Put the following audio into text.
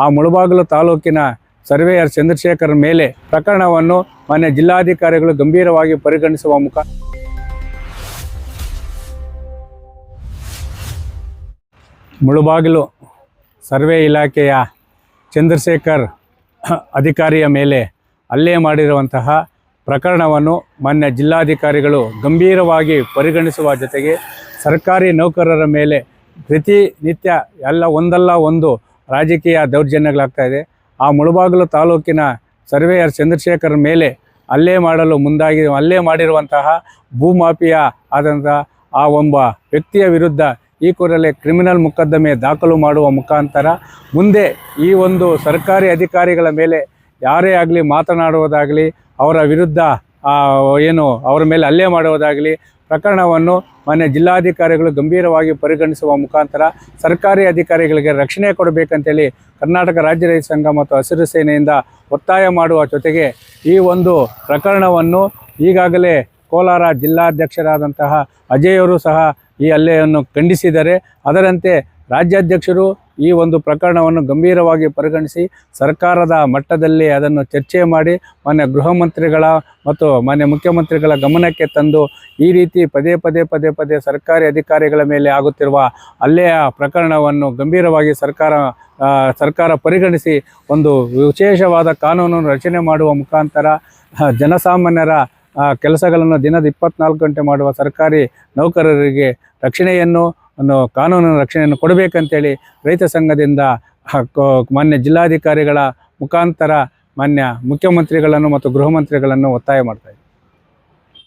ಆ ಮುಳಬಾಗಿಲು ತಾಲೂಕಿನ ಸರ್ವೇಯರ್ ಚಂದ್ರಶೇಖರ್ ಮೇಲೆ ಪ್ರಕರಣವನ್ನು ಮಾನ್ಯ ಜಿಲ್ಲಾಧಿಕಾರಿಗಳು ಗಂಭೀರವಾಗಿ ಪರಿಗಣಿಸುವ ಮುಖ. ಮುಳುಬಾಗಿಲು ಸರ್ವೆ ಇಲಾಖೆಯ ಚಂದ್ರಶೇಖರ್ ಅಧಿಕಾರಿಯ ಮೇಲೆ ಹಲ್ಲೆ ಮಾಡಿರುವಂತಹ ಪ್ರಕರಣವನ್ನು ಮಾನ್ಯ ಜಿಲ್ಲಾಧಿಕಾರಿಗಳು ಗಂಭೀರವಾಗಿ ಪರಿಗಣಿಸುವ ಜೊತೆಗೆ ಸರ್ಕಾರಿ ನೌಕರರ ಮೇಲೆ ಪ್ರತಿನಿತ್ಯ ಎಲ್ಲ ಒಂದಲ್ಲ ಒಂದು ರಾಜಕೀಯ ದೌರ್ಜನ್ಯಗಳಾಗ್ತಾ ಇದೆ. ಆ ಮುಳುಬಾಗಲು ತಾಲೂಕಿನ ಸರ್ವೇಯರ್ ಚಂದ್ರಶೇಖರ್ ಮೇಲೆ ಅಲ್ಲೇ ಮಾಡಲು ಮುಂದಾಗಿ, ಅಲ್ಲೇ ಮಾಡಿರುವಂತಹ ಭೂಮಾಫಿಯ ಆದಂತಹ ಆ ಒಬ್ಬ ವ್ಯಕ್ತಿಯ ವಿರುದ್ಧ ಈ ಕೂಡಲೇ ಕ್ರಿಮಿನಲ್ ಮೊಕದ್ದಮೆ ದಾಖಲು ಮಾಡುವ ಮುಖಾಂತರ ಮುಂದೆ ಈ ಒಂದು ಸರ್ಕಾರಿ ಅಧಿಕಾರಿಗಳ ಮೇಲೆ ಯಾರೇ ಆಗಲಿ ಮಾತನಾಡುವುದಾಗಲಿ, ಅವರ ವಿರುದ್ಧ ಏನು, ಅವರ ಮೇಲೆ ಅಲ್ಲೇ ಮಾಡುವುದಾಗಲಿ ಪ್ರಕರಣವನ್ನು ಮಾನ್ಯ ಜಿಲ್ಲಾಧಿಕಾರಿಗಳು ಗಂಭೀರವಾಗಿ ಪರಿಗಣಿಸುವ ಮುಖಾಂತರ ಸರ್ಕಾರಿ ಅಧಿಕಾರಿಗಳಿಗೆ ರಕ್ಷಣೆ ಕೊಡಬೇಕಂತೇಳಿ ಕರ್ನಾಟಕ ರಾಜ್ಯ ರೈತ ಸಂಘ ಮತ್ತು ಹಸಿರು ಸೇನೆಯಿಂದ ಒತ್ತಾಯ ಮಾಡುವ ಜೊತೆಗೆ ಈ ಒಂದು ಪ್ರಕರಣವನ್ನು ಈಗಾಗಲೇ ಕೋಲಾರ ಜಿಲ್ಲಾಧ್ಯಕ್ಷರಾದಂತಹ ಅಜಯ್ ಅವರು ಸಹ ಈ ಹಲ್ಲೆಯನ್ನು ಖಂಡಿಸಿದ್ದಾರೆ. ಅದರಂತೆ ರಾಜ್ಯಾಧ್ಯಕ್ಷರು ಈ ಒಂದು ಪ್ರಕರಣವನ್ನು ಗಂಭೀರವಾಗಿ ಪರಿಗಣಿಸಿ ಸರ್ಕಾರದ ಮಟ್ಟದಲ್ಲಿ ಅದನ್ನು ಚರ್ಚೆ ಮಾಡಿ ಮಾನ್ಯ ಗೃಹ ಮಂತ್ರಿಗಳ ಮತ್ತು ಮಾನ್ಯ ಮುಖ್ಯಮಂತ್ರಿಗಳ ಗಮನಕ್ಕೆ ತಂದು ಈ ರೀತಿ ಪದೇ ಪದೇ ಪದೇ ಪದೇ ಸರ್ಕಾರಿ ಅಧಿಕಾರಿಗಳ ಮೇಲೆ ಆಗುತ್ತಿರುವ ಅಲ್ಲೆಯ ಪ್ರಕರಣವನ್ನು ಗಂಭೀರವಾಗಿ ಸರ್ಕಾರ ಸರ್ಕಾರ ಪರಿಗಣಿಸಿ ಒಂದು ವಿಶೇಷವಾದ ಕಾನೂನನ್ನು ರಚನೆ ಮಾಡುವ ಮುಖಾಂತರ ಜನಸಾಮಾನ್ಯರ ಕೆಲಸಗಳನ್ನು ದಿನದ ಇಪ್ಪತ್ನಾಲ್ಕು ಗಂಟೆ ಮಾಡುವ ಸರ್ಕಾರಿ ನೌಕರರಿಗೆ ರಕ್ಷಣೆಯನ್ನು ಒಂದು ಕಾನೂನಿನ ರಕ್ಷಣೆಯನ್ನು ಕೊಡಬೇಕಂತೇಳಿ ರೈತ ಸಂಘದಿಂದ ಮಾನ್ಯ ಜಿಲ್ಲಾಧಿಕಾರಿಗಳ ಮುಖಾಂತರ ಮಾನ್ಯ ಮುಖ್ಯಮಂತ್ರಿಗಳನ್ನು ಮತ್ತು ಗೃಹ ಮಂತ್ರಿಗಳನ್ನು ಒತ್ತಾಯ ಮಾಡ್ತಾ